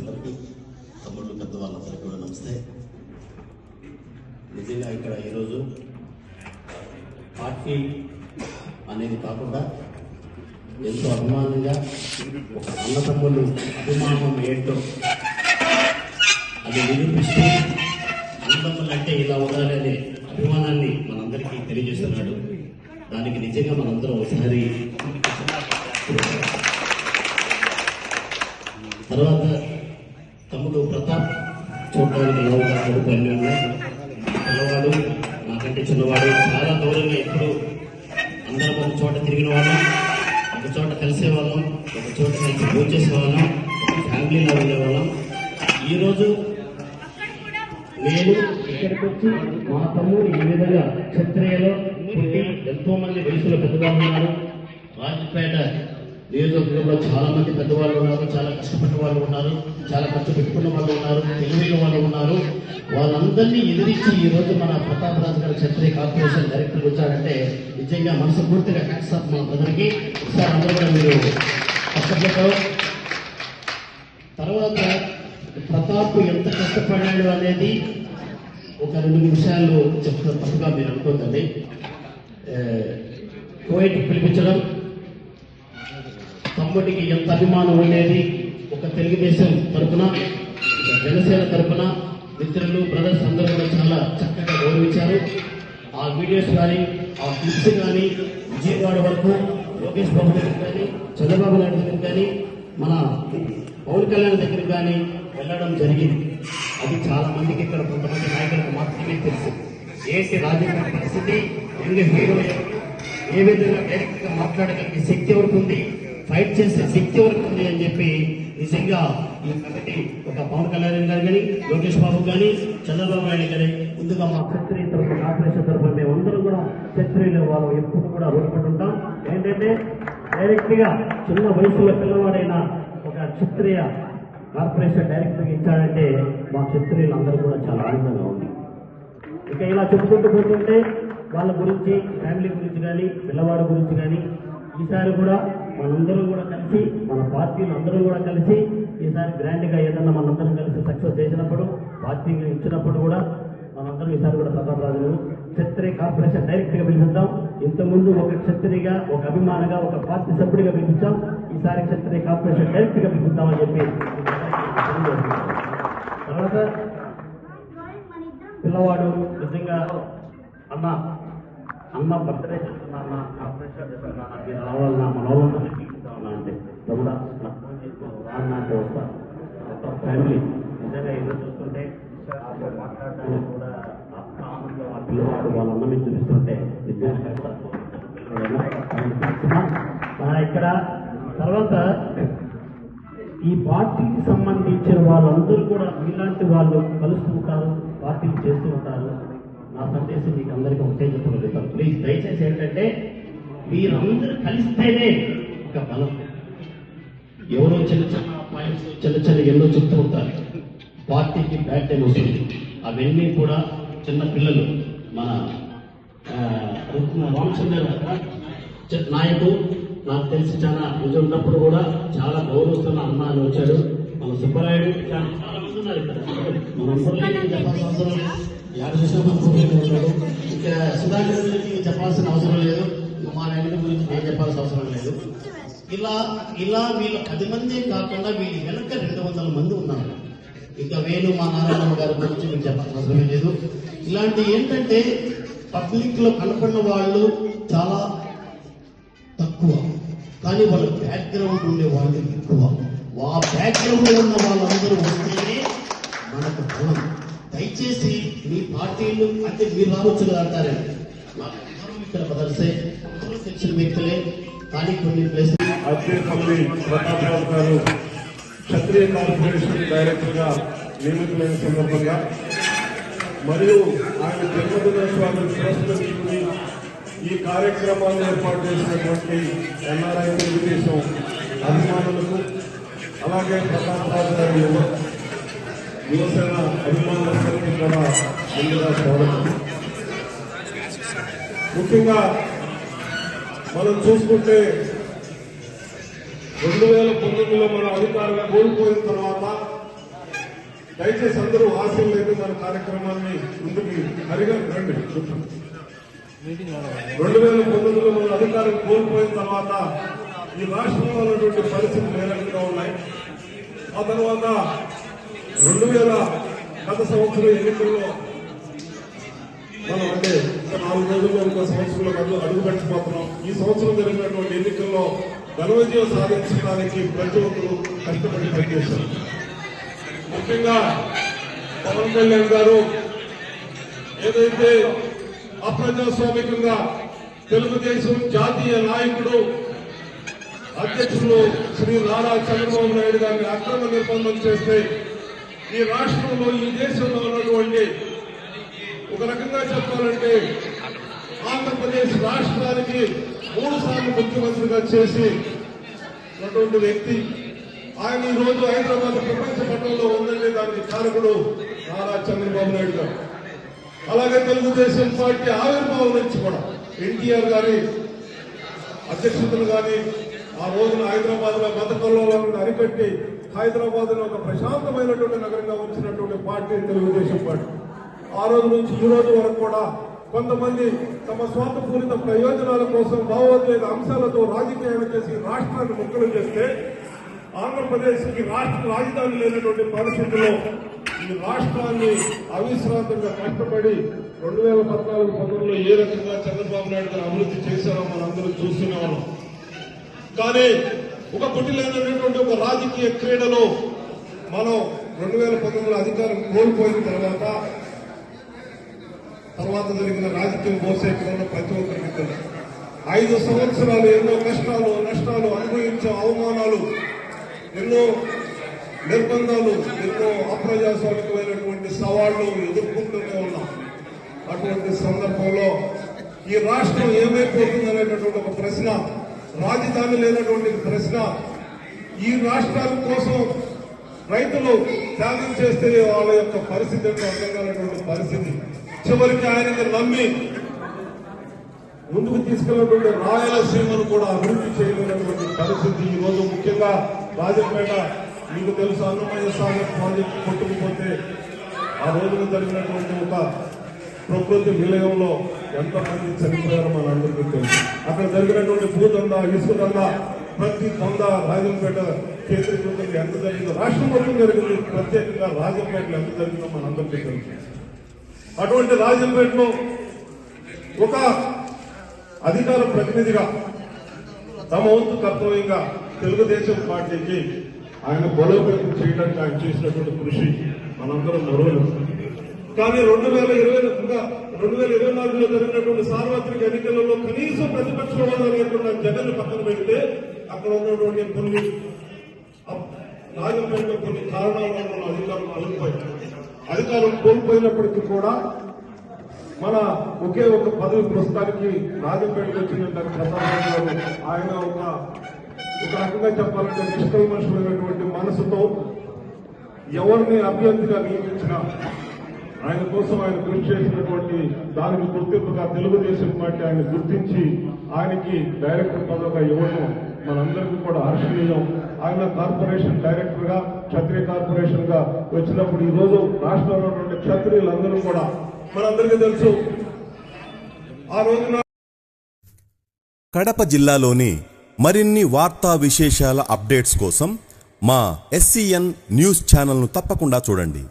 సదస్సులందరికీ తమ్ముళ్ళు పెద్దవాళ్ళందరికీ కూడా నమస్తే. నిజంగా ఇక్కడ ఈరోజు పార్టీ అనేది కాకుండా ఎంతో అభిమానంగా ఒక అన్న తమ్ముళ్ళు అభిమానం ఏంటో అది నిరూపిస్తూ అన్నదమ్ములు అంటే ఇలా ఉండాలి అనే అభిమానాన్ని మనందరికీ తెలియజేస్తున్నాడు. దానికి నిజంగా మనందరం ఒకసారి తర్వాత నాకంటే చిన్నవాడు చాలా దూరంగా ఎప్పుడు అందరం ఒక చోట తిరిగిన వాళ్ళం ఒక చోట కలిసేవాళ్ళం ఒక చోట కలిసి భోజేసేవాళ్ళం ఒక ఫ్యామిలీలో ఉండేవాళ్ళం. ఈరోజు నేను ఇక్కడికి వచ్చి మా తమ్ముడు ఈ విధంగా క్షత్రియలో ఎంతో మంది వయసులో పెద్దగా ఉన్నారు. రాజపేట నియోజకవర్గంలో చాలా మంది పెద్దవాళ్ళు ఉన్నారు చాలా కష్టపడిన వాళ్ళు ఉన్నారు చాలా ఖర్చు పెట్టుకున్న వాళ్ళు ఉన్నారు తెలివైన వాళ్ళు ఉన్నారు. వాళ్ళందరినీ ఎదిరించి ఈ రోజు మన ప్రతాప్ రాజు గారు క్షత్రియ కార్పొరేషన్ డైరెక్టర్ వచ్చారంటే నిజంగా మనస్ఫూర్తిగా హ్యాట్స్ ఆఫ్ మా బ్రదర్కి. ఒకసారి అందరూ కూడా మీరు కష్టపడతాం తర్వాత ప్రతాప్ ఎంత కష్టపడ్డాడు అనేది ఒక రెండు నిమిషాలు చెప్తున్న తప్పుగా మీరు అనుకోకండి కోవిడ్ పిలిపించడం. తమ్ముడికి ఎంత అభిమానం ఉండేది? ఒక తెలుగుదేశం తరపున ఒక జనసేన తరపున మిత్రులు బ్రదర్స్ అందరూ కూడా చాలా చక్కగా గౌరవించారు. ఆ వీడియోస్ కానీ ఆ క్లిప్స్ కానీ విజయవాడ వరకు లోకేష్ బాబు దగ్గర కానీ చంద్రబాబు నాయుడు దగ్గర కానీ మన పవన్ కళ్యాణ్ దగ్గర కానీ వెళ్ళడం జరిగింది. అది చాలా మందికి ఇక్కడ కొంతమంది నాయకులకు మాత్రమే తెలుసు. ఏంటి రాజకీయ పరిస్థితి? యంగ్ హీరో ఏ విధంగా డైరెక్ట్గా మాట్లాడగలిగే శక్తి ఎవరికి ఉంది? ఫైట్ చేసే శక్తి ఎవరికి ఉంది అని చెప్పి నిజంగా ఈ కమిటీ ఒక పవన్ కళ్యాణ్ గారు కానీ లోకేష్ బాబు కానీ చంద్రబాబు నాయుడు కానీ ముందుగా మా క్షత్రియ తరఫున కార్పొరేషన్ తరఫున మేమందరం కూడా క్షత్రియులు వాళ్ళు. ఎప్పుడు కూడా రుణపడుతుంటాం ఏంటంటే డైరెక్ట్గా చిన్న వయసులో పిల్లవాడైన ఒక క్షత్రియ కార్పొరేషన్ డైరెక్టర్ ఇచ్చాడంటే మా క్షత్రియులు అందరూ కూడా చాలా ఆనందంగా ఉంది. ఇక ఇలా చెప్పుకుంటూ పోతుంటే వాళ్ళ గురించి ఫ్యామిలీ గురించి కానీ పిల్లవాడి గురించి కానీ ఈసారి కూడా మనందరూ కూడా కలిసి మన పార్టీలు అందరూ కూడా కలిసి ఈసారి గ్రాండ్గా ఏదన్నా మనందరం కలిసి సక్సెస్ చేసినప్పుడు పార్టీ ఇచ్చినప్పుడు కూడా మనందరం ఈసారి కూడా ప్రతాప్ రాజు క్షత్రియ కార్పొరేషన్ డైరెక్ట్గా పిలిపిద్దాం. ఇంతకుముందు ఒక క్షత్రిగా ఒక అభిమానగా ఒక పార్టీ సభ్యుడిగా పిలిపించాం. ఈసారి క్షత్రియ కార్పొరేషన్ డైరెక్ట్గా పిలిపిద్దామని చెప్పి తర్వాత పిల్లవాడు నిజంగా అన్న అన్న బర్త్డే చేస్తున్నా అన్న కార్పొరేషన్ చేస్తున్నా నాకు రావాలన్నా మన తీసుకుంటామన్నా అంటే తమ్ముడా నాకు ఫోన్ చేసుకో రాన్నా అంటే వస్తా మొత్తం ఫ్యామిలీ నిజంగా ఏదో చూస్తుంటే నాతో మాట్లాడడానికి కూడా అంత పిల్లవాడు వాళ్ళ చూపిస్తుంటే మన ఇక్కడ తర్వాత ఈ పార్టీకి సంబంధించిన వాళ్ళందరూ కూడా మీలాంటి వాళ్ళు కలుస్తూ ఉంటారు పార్టీలు చేస్తూ ఉంటారు నా సందేశం మీకు అందరికీ ఒకటే చెప్పగలుగుతాను ప్లీజ్ దయచేసి ఏంటంటే మీరందరూ కలిస్తేనే ఒక బలం ఎవరో చిన్న చిన్న పాయింట్స్ చిన్న చిన్న ఎన్నో చెప్తూ ఉంటారు పార్టీకి బ్యాడ్ టైం వస్తుంది. అవన్నీ కూడా చిన్న పిల్లలు మన చి- నాయకుడు నాకు తెలిసి చాలా ఇది ఉన్నప్పుడు కూడా చాలా గౌరవిస్తున్న అన్న అని వచ్చాడు మన సుబ్బరాయుడు చాలా మంది ఉన్నారు. ఇక్కడ సుధాకర్ గురించి చెప్పాల్సిన అవసరం లేదు. మా గురించి నేను చెప్పాల్సిన అవసరం లేదు. ఇలా ఇలా వీళ్ళు పది మంది కాకుండా వీళ్ళ వెనక రెండు వందల మంది ఉన్నారు. ఇంకా వేణు మా నారాయణ గారి గురించి మీకు చెప్పాల్సిన లేదు. ఇలాంటి ఏంటంటే పబ్లిక్లో కనపడిన వాళ్ళు చాలా తక్కువ. కానీ వాళ్ళ బ్యాక్గ్రౌండ్ ఉండే వాళ్ళు ఎక్కువ. ఆ బ్యాక్గ్రౌండ్ ఉన్న వాళ్ళందరూ వస్తేనే మనకు బలం. దయచేసి మీ పార్టీలు అంటే మీరు రావచ్చు కదా అంటారండి నాకు అందరూ ఇక్కడ ప్రదర్శే అందరూ తెలిసిన వ్యక్తులే కానీ కొన్ని ప్లేసెస్ గారు క్షత్రియ కార్పొరేషన్ డైరెక్టర్గా సందర్భంగా మరియు ఆయన జన్మదినోత్సవాన్ని పురస్కరించుకుని ఈ కార్యక్రమాన్ని ఏర్పాటు చేసినటువంటి ఎన్ఆర్ఐ తెలుగుదేశం అభిమానులకు అలాగే ప్రతాపరావు గారి యువసేన అభిమానులందరికీ కూడా ముందుగా స్వాగతం. ముఖ్యంగా మనం చూసుకుంటే రెండు వేల పంతొమ్మిదిలో మనం అధికారం కోల్పోయిన తర్వాత దయచేసి అందరూ ఆశలు లేదు మన కార్యక్రమాన్ని ముందుకు హరిగా రండి రెండు వేల పంతొమ్మిదిలో మనం అధికారం కోల్పోయిన తర్వాత ఈ రాష్ట్రంలో ఉన్నటువంటి పరిస్థితులు ఏ రకంగా ఉన్నాయి? ఆ తర్వాత రెండు వేల గత సంవత్సరం ఎన్నికల్లో మనం అంటే నాలుగు రోజుల్లో ఇంకో సంవత్సరంలో అడుగు అడుగు పెట్టిపోతున్నాం ఈ సంవత్సరం జరిగినటువంటి ఎన్నికల్లో ఘన సాధించడానికి ప్రతి ఒక్కరూ కష్టపడి పనిచేశారు. ముఖ్యంగా పవన్ కళ్యాణ్ గారు ఏదైతే అప్రజాస్వామికంగా తెలుగుదేశం జాతీయ నాయకుడు అధ్యక్షులు శ్రీ నారా చంద్రబాబు నాయుడు గారిని అక్రమ నిర్బంధం చేస్తే ఈ రాష్ట్రంలో ఈ దేశంలో ఉన్నటువంటి ఒక రకంగా చెప్పాలంటే ఆంధ్రప్రదేశ్ రాష్ట్రానికి మూడు సార్లు ముఖ్యమంత్రిగా చేసి ఉన్నటువంటి వ్యక్తి ఆయన ఈ రోజు హైదరాబాద్ ప్రపంచ పట్టణంలో ఉందంటే దానికి కారకుడు నారా చంద్రబాబు నాయుడు గారు. అలాగే తెలుగుదేశం పార్టీ ఆవిర్భావం నుంచి కూడా ఎన్టీఆర్ గారి అధ్యక్షతలు కానీ ఆ రోజున హైదరాబాద్లో మత కల్లోలను అరికట్టి హైదరాబాద్ ఒక ప్రశాంతమైనటువంటి నగరంగా వచ్చినటువంటి పార్టీ తెలుగుదేశం పార్టీ. ఆ రోజు నుంచి ఈ రోజు వరకు కూడా కొంతమంది తమ స్వార్థపూరిత ప్రయోజనాల కోసం భావోద్వేగ అంశాలతో రాజకీయాలు చేసి రాష్ట్రాన్ని ముక్కలు చేస్తే ఆంధ్రప్రదేశ్కి రాష్ట్ర రాజధాని లేనటువంటి పరిస్థితుల్లో ఈ రాష్ట్రాన్ని అవిశ్రాంతంగా కష్టపడి రెండు వేల పద్నాలుగు పంతొమ్మిదిలో ఏ రకంగా చంద్రబాబు నాయుడు గారు అభివృద్ధి చేశారో మనందరూ చూస్తూనే ఉన్నాం. కానీ ఒక కుటిలైనటువంటి ఒక రాజకీయ క్రీడలో మనం రెండు వేల పంతొమ్మిదిలో అధికారం కోల్పోయిన తర్వాత తర్వాత జరిగిన రాజకీయ భవిష్యత్తులో ప్రతి ఒక్కరికి తెలుసు. ఐదు సంవత్సరాలు ఎన్నో కష్టాలు నష్టాలు అనుభవించే అవమానాలు ఎన్నో నిర్బంధాలు ఎన్నో అప్రజాస్వామికమైనటువంటి సవాళ్ళు ఎదుర్కొంటూనే ఉన్నాం. అటువంటి సందర్భంలో ఈ రాష్ట్రం ఏమైపోతుంది అనేటటువంటి ఒక ప్రశ్న రాజధాని లేనటువంటి ప్రశ్న ఈ రాష్ట్రాల కోసం రైతులు త్యాగం చేస్తే వాళ్ళ యొక్క పరిస్థితి అంటే అర్థం కానటువంటి పరిస్థితి. చివరికి ఆయనని నమ్మి ముందుకు తీసుకెళ్ళినటువంటి రాయలసీమను కూడా అభివృద్ధి చేయలేనటువంటి పరిస్థితి ఈ రోజు ముఖ్యంగా రాజంపేట మీకు తెలుసు అన్నమయ్య సాగర్ ప్రాజెక్టు కొట్టుకుపోతే ఆ రోజున జరిగినటువంటి ఒక ప్రకృతి విలయంలో ఎంతమంది చనిపోయారో మన అందరికీ తెలుసు. అక్కడ జరిగినటువంటి భూదంద ఇసుకుదంద ప్రతి దంద రాజంపేట కేంద్రీకృతంగా ఎంత జరిగిందో రాష్ట్రం మొత్తం జరిగింది. ప్రత్యేకంగా రాజంపేటలో ఎంత జరిగిందో మన అందరికీ తెలుసు. అటువంటి రాజంపేటలో ఒక అధికార ప్రతినిధిగా తమ వంతు కర్తవ్యంగా తెలుగుదేశం పార్టీకి ఆయన బలోపేతం చేయడానికి ఆయన చేసినటువంటి కృషి మనందరం మరవలేం కానీ రెండు వేల ఇరవై ఇంకా రెండు వేల ఇరవై నాలుగులో జరిగినటువంటి సార్వత్రిక ఎన్నికలలో కనీసం ప్రతిపక్ష హోదా లేకుండా జగన్ పక్కన పెడితే అక్కడ ఉన్నటువంటి కొన్ని అప్- కొన్ని కారణాల వల్ల మనం అధికారం అధికారం కోల్పోయినప్పటికీ కూడా మన ఒకే ఒక పదవి ప్రస్తుతానికి రాజంపేటకు వచ్చిన ప్రతాప్ గారు ఆయన ఒక ఒక రకంగా చెప్పాలంటే నిష్కల్మషమైనటువంటి మనసుతో ఎవరిని అభ్యర్థిగా నియమించినా ఆయన కోసం ఆయన కృషి చేసినటువంటి దానికి గుర్తింపుగా తెలుగుదేశం పార్టీ ఆయన గుర్తించి ఆయనకి డైరెక్టర్ పదవిగా ఇవ్వడం మనందరికీ కూడా హర్షణీయం. ఆయన కార్పొరేషన్ డైరెక్టర్గా క్షత్రియ కార్పొరేషన్గా వచ్చినప్పుడు ఈ రోజు రాష్ట్రంలో ఉన్న క్షత్రియులందరూ కూడా మనందరికీ తెలుసు. ఆ రోజున కడప జిల్లాలోని మరిన్ని వార్తా విశేషాల అప్డేట్స్ కోసం మా ఎస్సీఎన్ న్యూస్ ఛానల్ను తప్పకుండా చూడండి.